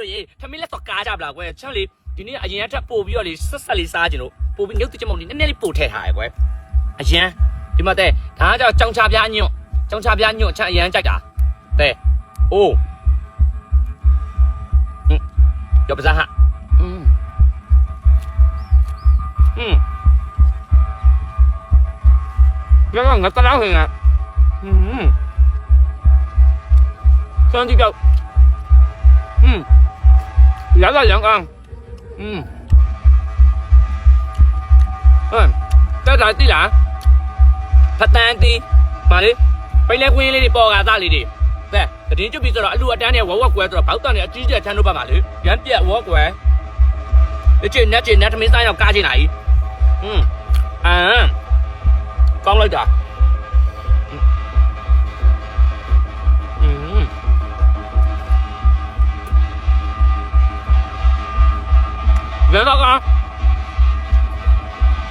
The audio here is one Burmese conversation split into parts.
တို့ရေသမီးလက်တော့ကားကြပါလားကွယ်ချမ်းလေဒီနေ့အရင်ကထပ်ပို့ပြီးတော့လေဆက်ဆက်လေးစားကြင်လို့ပို့ပြီးညုတ်တိချက်မုံလေးနည်းနည်းလေးပို့ထည့်ထားရယ်ကွယ်အရင်ဒီမှာတဲ့ဒါကကြောင်ချပြားညွန့်ကြောင်ချပြားညွန့်ချမ်းအရင်ကြိုက်တာတဲ့အိုးကြောက်ပစားဟာอืมอืมแล้วก็งัดตะลาวเห็นอ่ะอืมซ้อนจิบจอก 两个两个，嗯，嗯，再来啲啦，ဖတ်တန်းတီးမာလေပိလဲကွင်းလေးတွေပေါ်ကားသားလေးတွေတဲ့တည်င်းကျွတ်ပြီးဆိုတော့အလူအတန်းနဲ့ဝဝကွဲဆိုတော့ဘောက်တန်နဲ့အကြီးကျယ်ချမ်းတို့ဘက်မှာလေရမ်းပြက်ဝကွဲဒီချင်းနဲ့ချင်းနဲ့သမင်းဆိုင်ရောက်ကားချင်းလာကြီးอืมအာကောင်းလိုက်တာ dễ thật à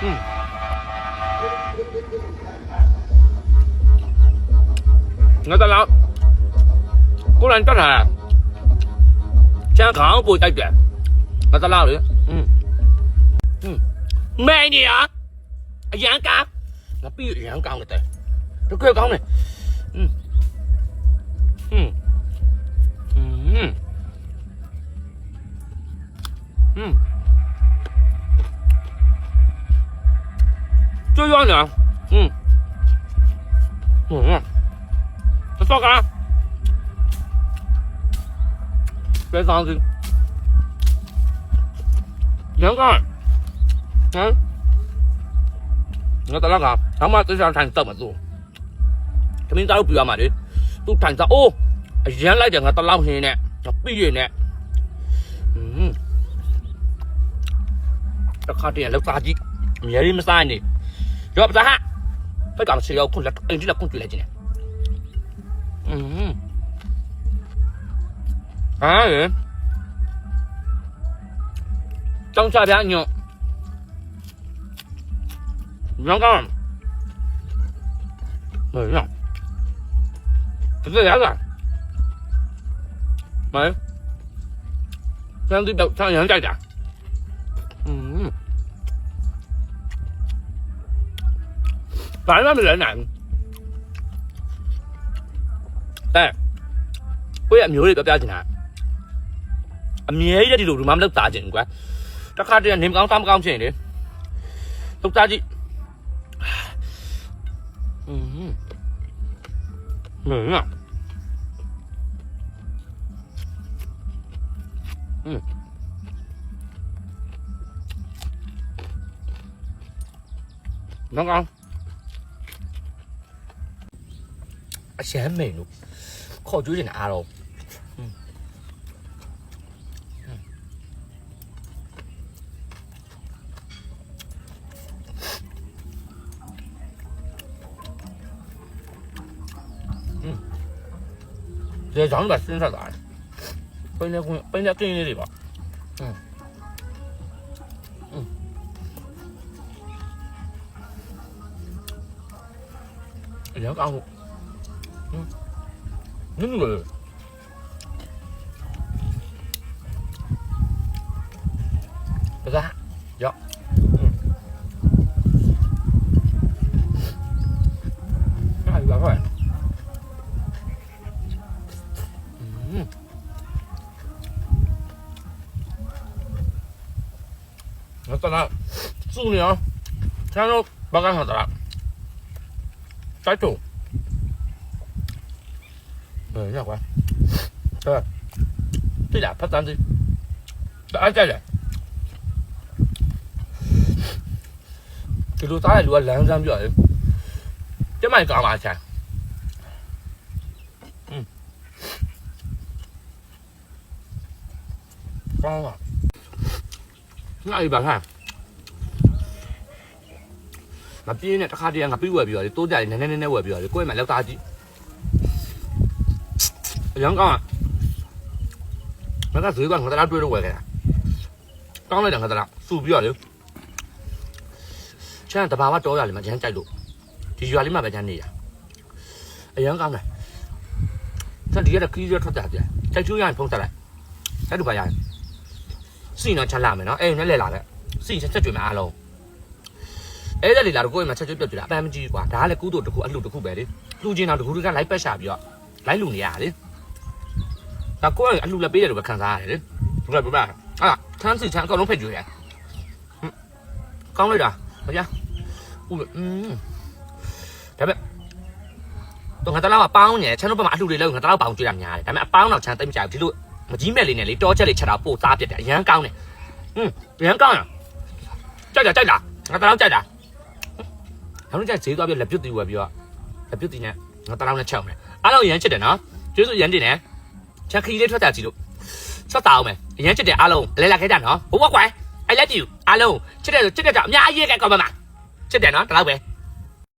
ừ. người ta nói cố lên tất hà sang khảo bùi tay trẻ người ta lao đi ừ. ừ. mẹ gì hả? Giảng cao nó biết giảng cao người ta. Nó kêu con này. Ừ. 酸的，嗯，嗯，不错啊，别伤心，两个，嗯，我到那个，他妈这下产什么做？他们都不要嘛的，都产啥哦？原来的我到老黑呢，到毕业呢，嗯，这看点了垃圾，没人么啥呢？Jawab Zaha. Pegang seriau kun latuk ini latuk kun lagi ni. Hmm. Ah, ya. Trong sao dia nyok. Nyok kan. Mai nyok. Betul ya kan? Mai. Yang di bawah, yang di bawah. 反正没人来အဲကိုယ့်ရဲ့အမျိုးတွေပြောပြချင်တာအမြဲတည်းဒီလိုဒီမှာမလုပ်သားချင်ဘူးကွာတစ်ခါတည်းနေမကောင်းသားမကောင်းဖြစ်ရင်လေလုပ်သားကြည့်อืมမင်းอ่ะอืมน้องเอา အရှမ်းမိန်လို့ ခေါ်ကျွေးနေတာအားတော့ဒီကြောင်ကစဉ်းစားတာပိနေကွင်းပိနေကင်းလေးတွေပါอืม 음. 음, 왜? 그래서, 야. 음. 아, 이거 봐봐. 음. 아까 나, 수근이야. 자노, 마가하더라. 짧죠? ဘာကဟောတလားတိုက်တော့ 呃，要关。对，这俩拍单子，打这俩。ဒီလိုသားရလူကလမ်းစမ်းပြောတယ်ကျမိုင်ကောင်းပါချာอืมကောင်းပါငါ့အိပါခါမပြင်းနဲ့တစ်ခါတည်းငါပြီးဝယ်ပြီးတော့လေတိုးကြတယ်နည်းနည်းနည်းနည်းဝယ်ပြီးတော့လေကိုယ့်မှာလောက်သားကြည့် အရင်ကောင်းอ่ะငါကဈေးကငါတလားတွေ့တော့ဝယ်ခဲ့တာကောင်းလိုက်တယ်ငါတလားစူပြီးတော့လေချမ်းတဘာဝတော်ရလေမချမ်းကြိုက်လို့ဒီရွာလေးမှာပဲချမ်းနေရအရင်ကောင်းတယ်ဆက်ဒီရက်ခီးရထွက်တာကြိုက်ချိုးရရင်ဖုံးဆက်လိုက်အဲ့တူပါရတယ်စီနော်ချက်လာမယ်နော်အဲ့နဲ့လဲလာတယ်စီချက်ချက်ကြွမယ်အားလုံးအဲ့ဒါလေလာတော့ကိုယ်မှာချက်ချက်ပြတ်ပြတာအပန်းမကြီးကွာဒါကလည်းကုသိုလ်တစ်ခုအလှတစ်ခုပဲလေလှူချင်းတော့တခုတည်းကလိုက်ပက်ရှာပြီးတော့လိုက်လူနေရတယ် ဒါကိုယ်ကအလှလည်းပေးတယ်လို့ပဲခံစားရတယ်လေဒီကပြပါအာထမ်းစီချမ်းအကုန်လုံးဖက်ကြွရကောင်းလိုက်တာမကြဦးอืมဒါပေမဲ့တော့ငါတလားကပေါင်းနေချမ်းတို့ဘက်မှာအလှတွေလည်းငါတလားပေါင်းကြွရများတယ်ဒါပေမဲ့အပေါင်းတော့ချမ်းသိမ့်ကြဘူးဒီလိုမကြီးမဲ့လေးနဲ့လေတောချက်လေးချက်တာပို့သားပြတ်တယ်အရန်ကောင်းတယ်อืมအရန်ကောင်းရကြိုက်တာကြိုက်တာငါတလားကြိုက်တာဟမ်နောက်ကြိုက်ဈေးသွားပြလက်ပြုတ်တီဝယ်ပြီးတော့လက်ပြုတ်တီနဲ့ငါတလားနဲ့ချက်အောင်မယ်အားလုံးရန်ချစ်တယ်နော်ကျေးဇူးရန်တင်တယ် ချက်ခီးလေးထွက်တာကြည့်လို့ဆက်တာအောင်မယ်အရန်ချစ်တယ်အားလုံးလဲလာခဲ့ကြနော်ဘိုးဘွားကွယ် I love you အားလုံးချစ်တယ်ဆိုချစ်တယ်ကြောင့်အများကြီးရဲ့ကောင်းပါမှာချစ်တယ်နော်တလားပဲ